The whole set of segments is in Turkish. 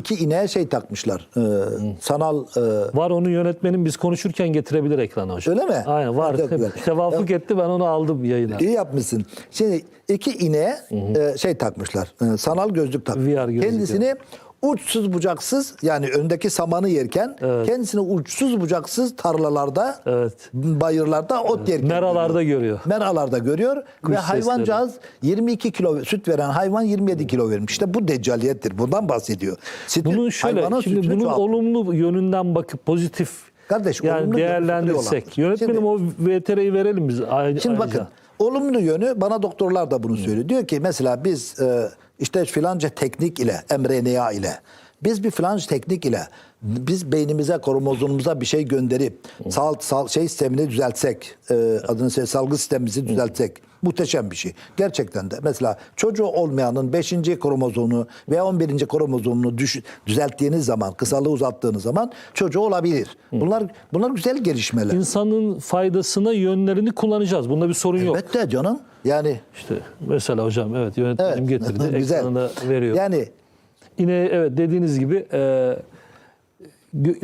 iki ineğe şey takmışlar. e, sanal e, Var onu yönetmenin biz konuşurken getirebilir ekrana hocam. Öyle mi? Aynen var. Çok güzel. Tevafuk etti ben onu aldım yayına. iyi yapmışsın. Şimdi iki ineğe e, şey takmışlar. e, sanal gözlük takmışlar. VR gözlük, Kendisini uçsuz bucaksız yani öndeki samanı yerken kendisini uçsuz bucaksız tarlalarda, Evet. bayırlarda ot yerken Meralarda görüyor. Meralarda görüyor ve sesleri. hayvancağız 22 kilo süt veren hayvan 27 kilo vermiş. İşte bu deccaliyettir. Bundan bahsediyor. Sütü- Bunun şöyle şimdi bunun çoğalt- olumlu yönünden bakıp pozitif Kardeş, yani değerlendirsek. Yönetmenim Şimdi- o VTR'yi verelim biz. Ay- Şimdi ayrıca. bakın olumlu yönü bana doktorlar da bunu söylüyor. Diyor ki mesela biz e, işte filanca teknik ile mRNA ile biz bir filanca teknik ile biz beynimize kromozomumuza bir şey gönderip sal, sal şey sistemini düzeltsek e, adını söyle salgı sistemimizi düzeltsek muhteşem bir şey. Gerçekten de mesela çocuğu olmayanın 5. kromozomunu veya 11. kromozomunu düş, düzelttiğiniz zaman, kısalığı uzattığınız zaman çocuğu olabilir. Bunlar bunlar güzel gelişmeler. İnsanın faydasına yönlerini kullanacağız. Bunda bir sorun yok. Elbette canım. Yani İşte mesela hocam evet yönetmenim Evet. getirdi. Güzel. Ekranına veriyor. Yani Yine evet dediğiniz gibi e,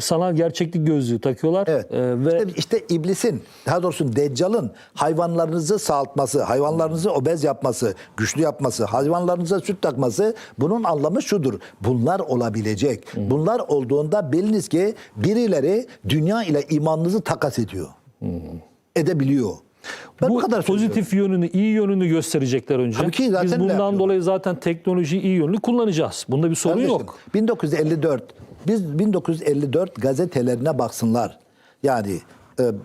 sanal gerçeklik gözlüğü takıyorlar. Evet. E, ve işte, işte iblisin, daha doğrusu Deccal'ın hayvanlarınızı sağaltması, hayvanlarınızı obez yapması, güçlü yapması, hayvanlarınıza süt takması bunun anlamı şudur. Bunlar olabilecek. Bunlar olduğunda biliniz ki birileri dünya ile imanınızı takas ediyor. Edebiliyor. Ben bu, bu kadar söylüyorum. pozitif yönünü, iyi yönünü gösterecekler önce. Tabii ki zaten Biz bundan dolayı zaten teknolojiyi iyi yönlü kullanacağız. Bunda bir sorun Kardeşim, yok. 1954. Biz 1954 gazetelerine baksınlar. Yani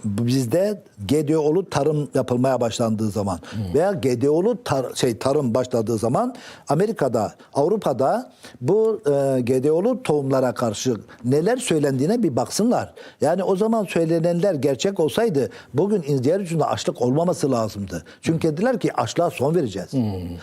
bizde GDO'lu tarım yapılmaya başlandığı zaman veya GDO'lu tar- şey tarım başladığı zaman Amerika'da, Avrupa'da bu e, GDO'lu tohumlara karşı neler söylendiğine bir baksınlar. Yani o zaman söylenenler gerçek olsaydı bugün yeryüzünde açlık olmaması lazımdı. Çünkü dediler ki açlığa son vereceğiz.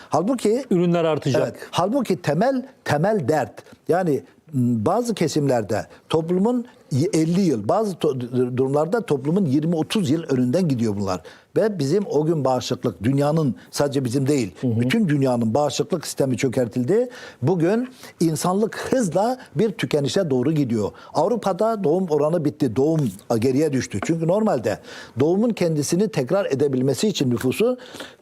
Halbuki Ürünler artacak. Evet. Halbuki temel temel dert yani bazı kesimlerde toplumun 50 yıl, bazı to- durumlarda toplumun 20-30 yıl önünden gidiyor bunlar. Ve bizim o gün bağışıklık, dünyanın sadece bizim değil, bütün dünyanın bağışıklık sistemi çökertildi. Bugün insanlık hızla bir tükenişe doğru gidiyor. Avrupa'da doğum oranı bitti, doğum geriye düştü. Çünkü normalde doğumun kendisini tekrar edebilmesi için nüfusu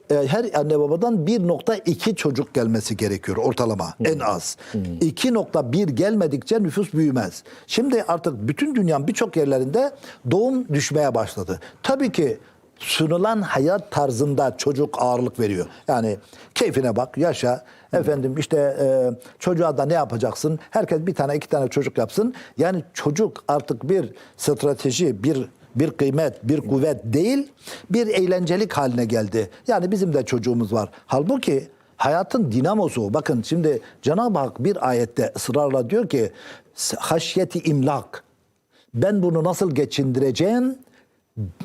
e, her anne babadan 1.2 çocuk gelmesi gerekiyor ortalama en az. 2.1 gelmedikçe nüfus büyümez. Şimdi artık bütün dünyanın birçok yerlerinde doğum düşmeye başladı. Tabii ki sunulan hayat tarzında çocuk ağırlık veriyor. Yani keyfine bak, yaşa. Efendim işte e, çocuğa da ne yapacaksın? Herkes bir tane iki tane çocuk yapsın. Yani çocuk artık bir strateji, bir bir kıymet, bir kuvvet değil, bir eğlencelik haline geldi. Yani bizim de çocuğumuz var. Halbuki hayatın dinamosu. Bakın şimdi Cenab-ı Hak bir ayette ısrarla diyor ki haşyeti imlak. Ben bunu nasıl geçindireceğim?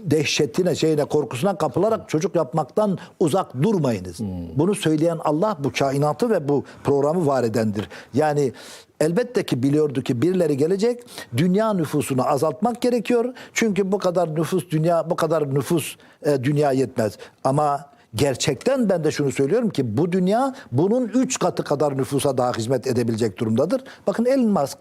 dehşetine, şeyine, korkusuna kapılarak çocuk yapmaktan uzak durmayınız. Bunu söyleyen Allah bu kainatı ve bu programı var edendir. Yani elbette ki biliyordu ki birileri gelecek. Dünya nüfusunu azaltmak gerekiyor. Çünkü bu kadar nüfus dünya bu kadar nüfus e, dünya yetmez. Ama gerçekten ben de şunu söylüyorum ki bu dünya bunun üç katı kadar nüfusa daha hizmet edebilecek durumdadır. Bakın Elon Musk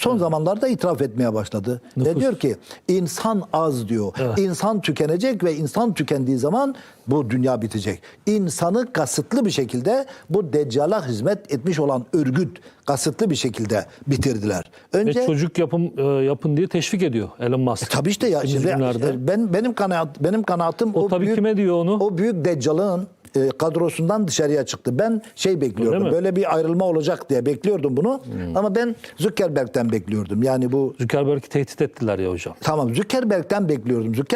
son zamanlarda itiraf etmeye başladı. Ve diyor ki insan az diyor. İnsan tükenecek ve insan tükendiği zaman bu dünya bitecek. İnsanı kasıtlı bir şekilde bu deccala hizmet etmiş olan örgüt kasıtlı bir şekilde bitirdiler. Önce çocuk yapım e, yapın diye teşvik ediyor Elon Musk. Tabii işte ya. Şimdi günlerde. ben benim kanaat benim kanaatim O tabii kime diyor onu? O büyük deccalın e, kadrosundan dışarıya çıktı. Ben şey bekliyordum. Hmm. Böyle bir ayrılma olacak diye bekliyordum bunu. Ama ben Zuckerberg'ten bekliyordum. Yani bu Zuckerberg'i tehdit ettiler ya hocam. tamam Zuckerberg'ten bekliyordum. Zuckerberg